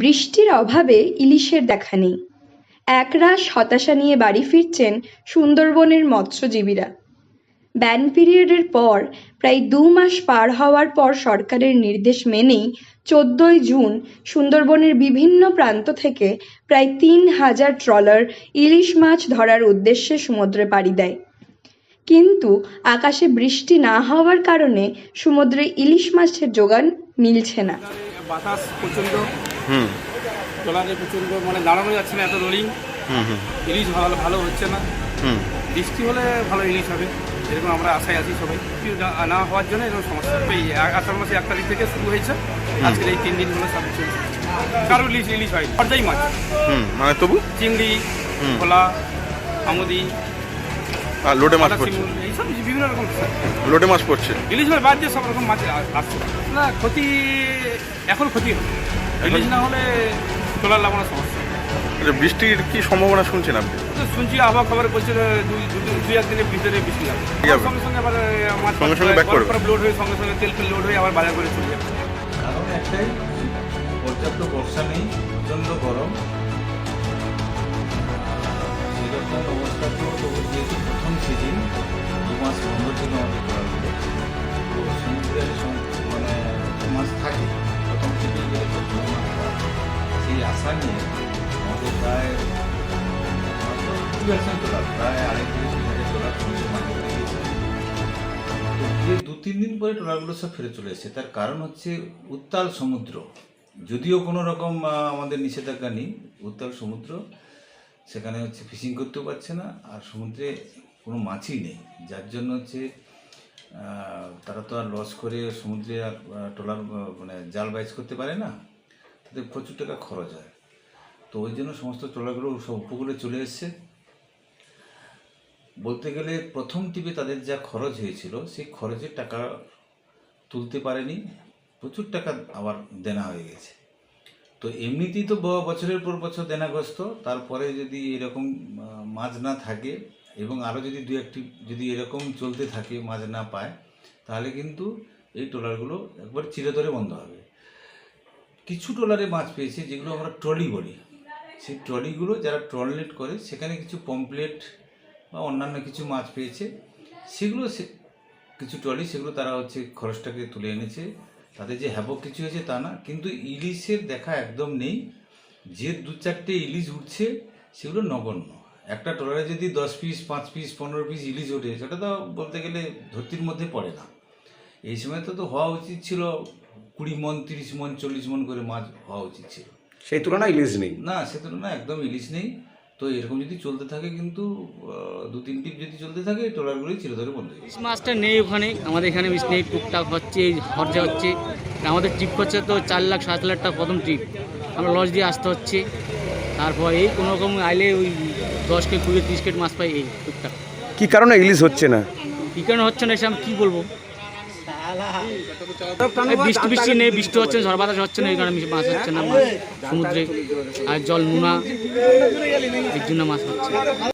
বৃষ্টির অভাবে ইলিশের দেখা নেই। একরাশ হতাশা নিয়ে বাড়ি ফিরছেন সুন্দরবনের মৎস্যজীবীরা। ব্যান পিরিয়ডের পর, প্রায় দু মাস পার হওয়ার পর সরকারের নির্দেশ মেনেই চোদ্দই জুন সুন্দরবনের বিভিন্ন প্রান্ত থেকে প্রায় তিন হাজার ট্রলার ইলিশ মাছ ধরার উদ্দেশ্যে সমুদ্রে পাড়ি দেয়। কিন্তু আকাশে বৃষ্টি না হওয়ার কারণে সমুদ্রে ইলিশ মাছের যোগান মিলছে না। বাতাস প্রচণ্ড। হুম। ট্রলারে প্রচণ্ড মানে দাঁড়ানো যাচ্ছে না এত হুম ইলিশ ভালো ভালো হচ্ছে না। হুম। বৃষ্টি হলে ভালো ইলিশ হবে এরকম আমরা আশায় আছি সবাই। না- হওয়ার জন্য এরকম সমস্যা এই আষাঢ় মাসে এক তারিখ থেকে শুরু হয়েছে। আজকের এই তিন দিন হলো সব চলছে। কারও ইলিশ ইলিশ হয় পর্যায়ী মাছ। হুম মানে তবু? চিংড়ি। ভোলা আমুদি আর লোটে মাছ পড়ছে। এইসব বিভিন্ন রকম লোটে মাছ পড়ছে। ইলিশ মাছ বাদ দিয়ে সব রকম মাছ আসছে। না ক্ষতি এখন ক্ষতি হবে। ইলিশ না হলে ট্রলার লাগানোর সমস্যা। আচ্ছা বৃষ্টির কি সম্ভাবনা শুনছেন আপনি? শুনছি আবহাওয়া খবরে বলছে দুই দুই- দুই একদিনের ভিতরে বৃষ্টি যাবে হবে? সঙ্গে সঙ্গে আবার মাছ সঙ্গে সঙ্গে back করবে? লোড হয়ে সঙ্গে সঙ্গে তেল ফেল লোড হয়ে আবার বাজার করে চলে যাবে। কারণ একটাই পর্যাপ্ত বর্ষা নেই প্রচণ্ড গরম। করাগুলো তো সমুদ্রে মানে মাছ থাকে প্রথম পাওয়া সেই আশা নিয়ে আমাদের প্রায় প্রায় আড়াই থেকে গিয়েছে তো গিয়ে দু তিন দিন পরে ট্রলারগুলো সব ফিরে চলে এসেছে তার কারণ হচ্ছে উত্তাল সমুদ্র যদিও কোনো রকম আমাদের নিষেধাজ্ঞা নেই উত্তাল সমুদ্র সেখানে হচ্ছে ফিশিং করতেও পারছে না আর সমুদ্রে কোনো মাছই নেই। যার জন্য হচ্ছে তারা তো আর লস করে সমুদ্রে আর ট্রলার মানে জাল বাইজ করতে পারে না। তাদের প্রচুর টাকা খরচ হয়। তো ওই জন্য সমস্ত ট্রলারগুলো সব উপকূলে চলে এসছে। বলতে গেলে প্রথম টিপে তাদের যা খরচ হয়েছিল, সেই খরচের টাকা তুলতে পারেনি। প্রচুর টাকা আবার দেনা হয়ে গেছে। তো এমনিতেই তো বছরের পর বছর দেনাগ্রস্ত। তারপরে যদি এরকম মাছ না থাকে এবং আরও যদি দু একটি, যদি এরকম চলতে থাকে মাছ না পায়, তাহলে কিন্তু এই ট্রলারগুলো একবার চিরতরে বন্ধ হবে। কিছু ট্রলারে মাছ পেয়েছে, যেগুলো আমরা ট্রলি বলি। সেই ট্রলিগুলো যারা ট্রলনেট করে, সেখানে কিছু পমপ্লেট বা অন্যান্য কিছু মাছ পেয়েছে। সেগুলো সে, কিছু ট্রলি, সেগুলো তারা হচ্ছে খরচটাকে তুলে এনেছে। তাদের যে হ্যাবক কিছু হয়েছে তা না, কিন্তু ইলিশের দেখা একদম নেই। যে দু চারটে ইলিশ উঠছে, সেগুলো নগণ্য। একটা ট্রলারে যদি দশ পিস পাঁচ পিস পনেরো পিস ইলিশ ওঠে সেটা তো বলতে গেলে ধরতির মধ্যে পড়ে না। এই সময় তো তো হওয়া উচিত ছিল কুড়ি মন তিরিশ মন চল্লিশ মন করে মাছ হওয়া উচিত ছিল। সেই তুলনায় ইলিশ নেই। না সে তুলনায় একদম ইলিশ নেই। তো এরকম যদি চলতে থাকে কিন্তু দু তিন টিপ যদি চলতে থাকে এই ট্রলারগুলোই চিরতরে বন্ধ হয়ে যাবে। মাছটা নেই ওখানে আমাদের এখানে বেশ নেই টুকটাক হচ্ছে এই খরচা হচ্ছে। আমাদের ট্রিপ খরচা তো চার লাখ সাত লাখ টাকা প্রথম ট্রিপ আমরা লজ দিয়ে আসতে হচ্ছে। তারপর এই কোনো রকম আইলে ওই দশ কেজি কুড়ি তিরিশ কেজি মাছ পাই এই টুকটাক। কি কারণে ইলিশ হচ্ছে না? কি কারণে হচ্ছে না এসে আমি কী বলব? বৃষ্টি বৃষ্টি নেই বৃষ্টি হচ্ছে না ঝড় বাতাস হচ্ছে না এই কারণে মাছ হচ্ছে না সমুদ্রে আর জল নোনা এর জন্য মাছ হচ্ছে।